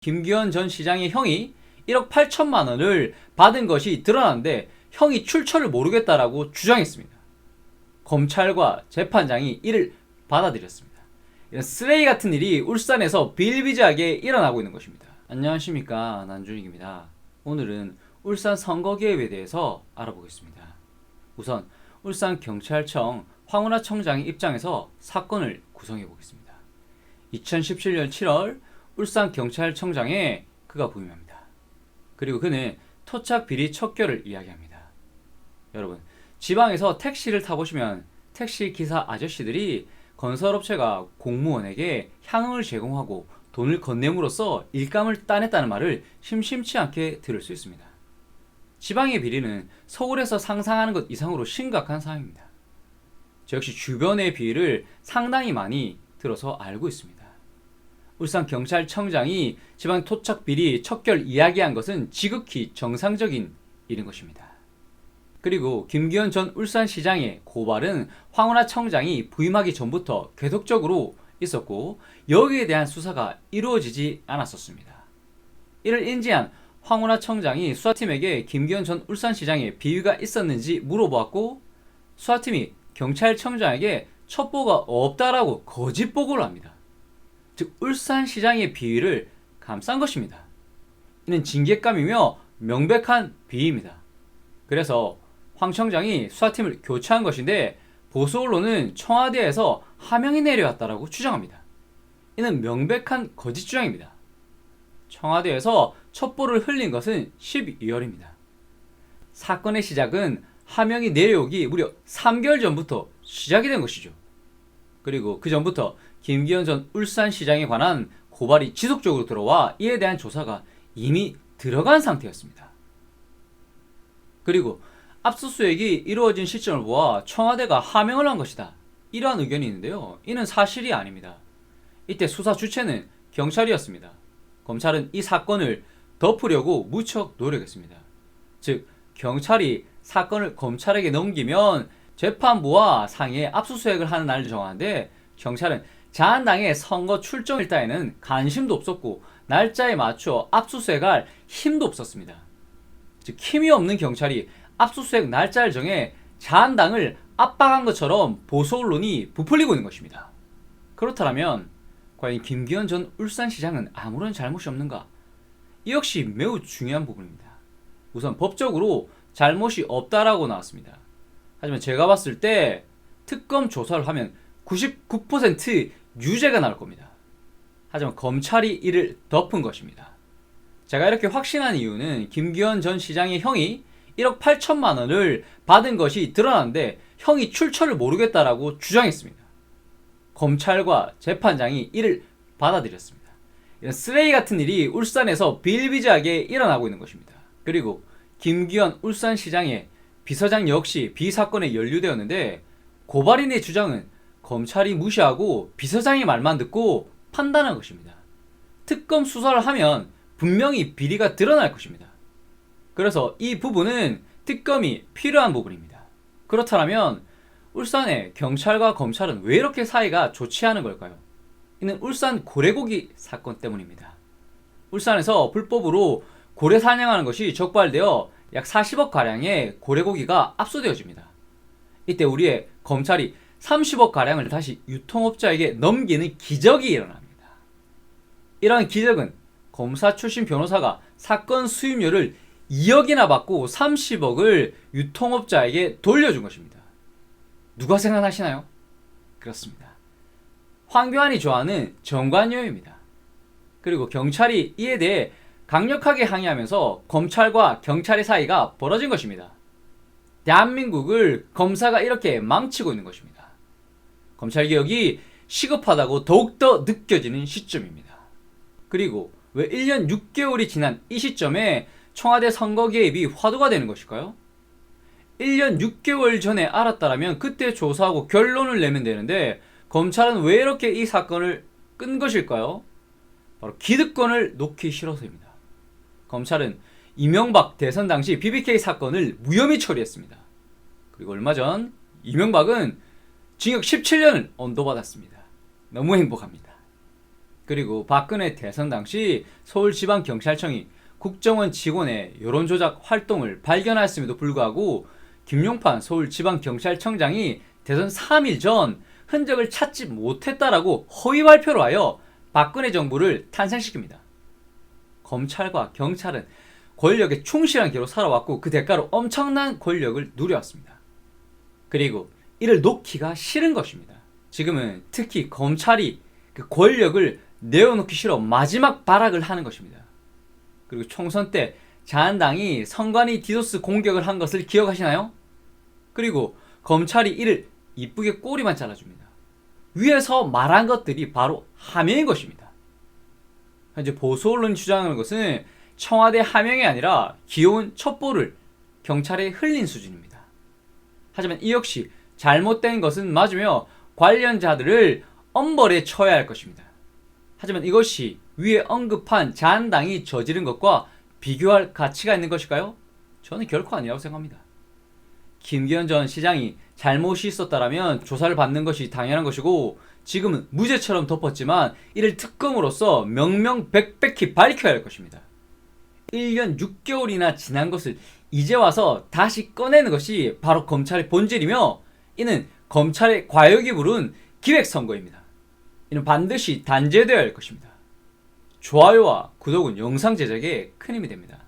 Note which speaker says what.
Speaker 1: 김기현 전 시장의 형이 1억 8천만 원을 받은 것이 드러났는데 형이 출처를 모르겠다라고 주장했습니다. 검찰과 재판장이 이를 받아들였습니다. 이런 쓰레기 같은 일이 울산에서 비일비재하게 일어나고 있는 것입니다. 안녕하십니까 난준익입니다. 오늘은 울산 선거개혁에 대해서 알아보겠습니다. 우선 울산 경찰청 황운하 청장의 입장에서 사건을 구성해 보겠습니다. 2017년 7월 울산 경찰청장에 그가 부임합니다. 그리고 그는 토착 비리 척결을 이야기합니다. 여러분, 지방에서 택시를 타보시면 택시 기사 아저씨들이 건설업체가 공무원에게 향응을 제공하고 돈을 건네므로써 일감을 따냈다는 말을 심심치 않게 들을 수 있습니다. 지방의 비리는 서울에서 상상하는 것 이상으로 심각한 상황입니다. 저 역시 주변의 비리를 상당히 많이 들어서 알고 있습니다. 울산 경찰청장이 지방 토착 비리 척결 이야기한 것은 지극히 정상적인 일인 것입니다. 그리고 김기현 전 울산시장의 고발은 황운하 청장이 부임하기 전부터 계속적으로 있었고 여기에 대한 수사가 이루어지지 않았었습니다. 이를 인지한 황운하 청장이 수사팀에게 김기현 전 울산시장의 비위가 있었는지 물어보았고 수사팀이 경찰청장에게 첩보가 없다라고 거짓 보고를 합니다. 즉 울산 시장의 비위를 감싼 것입니다. 이는 징계감이며 명백한 비위입니다. 그래서 황 청장이 수사팀을 교체한 것인데 보수 언론은 청와대에서 하명이 내려왔다라고 주장합니다. 이는 명백한 거짓 주장입니다. 청와대에서 첩보를 흘린 것은 12월입니다. 사건의 시작은 하명이 내려오기 무려 3개월 전부터 시작이 된 것이죠. 그리고 그 전부터 김기현 전 울산시장에 관한 고발이 지속적으로 들어와 이에 대한 조사가 이미 들어간 상태였습니다. 그리고 압수수색이 이루어진 시점을 보아 청와대가 하명을 한 것이다. 이러한 의견이 있는데요. 이는 사실이 아닙니다. 이때 수사 주체는 경찰이었습니다. 검찰은 이 사건을 덮으려고 무척 노력했습니다. 즉, 경찰이 사건을 검찰에게 넘기면 재판부와 상해 압수수색을 하는 날을 정하는데 경찰은 자한당의 선거 출정 일자에는 관심도 없었고 날짜에 맞춰 압수수색할 힘도 없었습니다. 즉 힘이 없는 경찰이 압수수색 날짜를 정해 자한당을 압박한 것처럼 보수 언론이 부풀리고 있는 것입니다. 그렇다면 과연 김기현 전 울산시장은 아무런 잘못이 없는가? 이 역시 매우 중요한 부분입니다. 우선 법적으로 잘못이 없다라고 나왔습니다. 하지만 제가 봤을 때 특검 조사를 하면 99% 유죄가 나올 겁니다. 하지만 검찰이 이를 덮은 것입니다. 제가 이렇게 확신한 이유는 김기현 전 시장의 형이 1억 8천만 원을 받은 것이 드러났는데 형이 출처를 모르겠다라고 주장했습니다. 검찰과 재판장이 이를 받아들였습니다. 이런 쓰레기 같은 일이 울산에서 비일비재하게 일어나고 있는 것입니다. 그리고 김기현 울산시장의 비서장 역시 비사건에 연루되었는데 고발인의 주장은 검찰이 무시하고 비서장의 말만 듣고 판단한 것입니다. 특검 수사를 하면 분명히 비리가 드러날 것입니다. 그래서 이 부분은 특검이 필요한 부분입니다. 그렇다면 울산의 경찰과 검찰은 왜 이렇게 사이가 좋지 않은 걸까요? 이는 울산 고래고기 사건 때문입니다. 울산에서 불법으로 고래 사냥하는 것이 적발되어 약 40억 가량의 고래고기가 압수되어집니다. 이때 우리의 검찰이 30억 가량을 다시 유통업자에게 넘기는 기적이 일어납니다. 이러한 기적은 검사 출신 변호사가 사건 수임료를 2억이나 받고 30억을 유통업자에게 돌려준 것입니다. 누가 생각하시나요? 그렇습니다. 황교안이 좋아하는 정관료입니다. 그리고 경찰이 이에 대해 강력하게 항의하면서 검찰과 경찰의 사이가 벌어진 것입니다. 대한민국을 검사가 이렇게 망치고 있는 것입니다. 검찰 개혁이 시급하다고 더욱더 느껴지는 시점입니다. 그리고 왜 1년 6개월이 지난 이 시점에 청와대 선거 개입이 화두가 되는 것일까요? 1년 6개월 전에 알았다라면 그때 조사하고 결론을 내면 되는데 검찰은 왜 이렇게 이 사건을 끈 것일까요? 바로 기득권을 놓기 싫어서입니다. 검찰은 이명박 대선 당시 BBK 사건을 무혐의 처리했습니다. 그리고 얼마 전 이명박은 징역 17년을 언도받았습니다. 너무 행복합니다. 그리고 박근혜 대선 당시 서울지방경찰청이 국정원 직원의 여론조작 활동을 발견하였음에도 불구하고 김용판 서울지방경찰청장이 대선 3일 전 흔적을 찾지 못했다라고 허위 발표를 하여 박근혜 정부를 탄생시킵니다. 검찰과 경찰은 권력에 충실한 기로 살아왔고 그 대가로 엄청난 권력을 누려왔습니다. 그리고 이를 놓기가 싫은 것입니다. 지금은 특히 검찰이 그 권력을 내어놓기 싫어 마지막 발악을 하는 것입니다. 그리고 총선 때 자한당이 선관위 디도스 공격을 한 것을 기억하시나요? 그리고 검찰이 이를 이쁘게 꼬리만 잘라줍니다. 위에서 말한 것들이 바로 하명인 것입니다. 현재 보수 언론이 주장하는 것은 청와대 하명이 아니라 귀여운 첩보를 경찰에 흘린 수준입니다. 하지만 이 역시 잘못된 것은 맞으며 관련자들을 엄벌에 처해야 할 것입니다. 하지만 이것이 위에 언급한 자한당이 저지른 것과 비교할 가치가 있는 것일까요? 저는 결코 아니라고 생각합니다. 김기현 전 시장이 잘못이 있었다라면 조사를 받는 것이 당연한 것이고 지금은 무죄처럼 덮었지만 이를 특검으로서 명명백백히 밝혀야 할 것입니다. 1년 6개월이나 지난 것을 이제 와서 다시 꺼내는 것이 바로 검찰의 본질이며 이는 검찰의 과욕이 부른 기획선거입니다. 이는 반드시 단죄되어야 할 것입니다. 좋아요와 구독은 영상 제작에 큰 힘이 됩니다.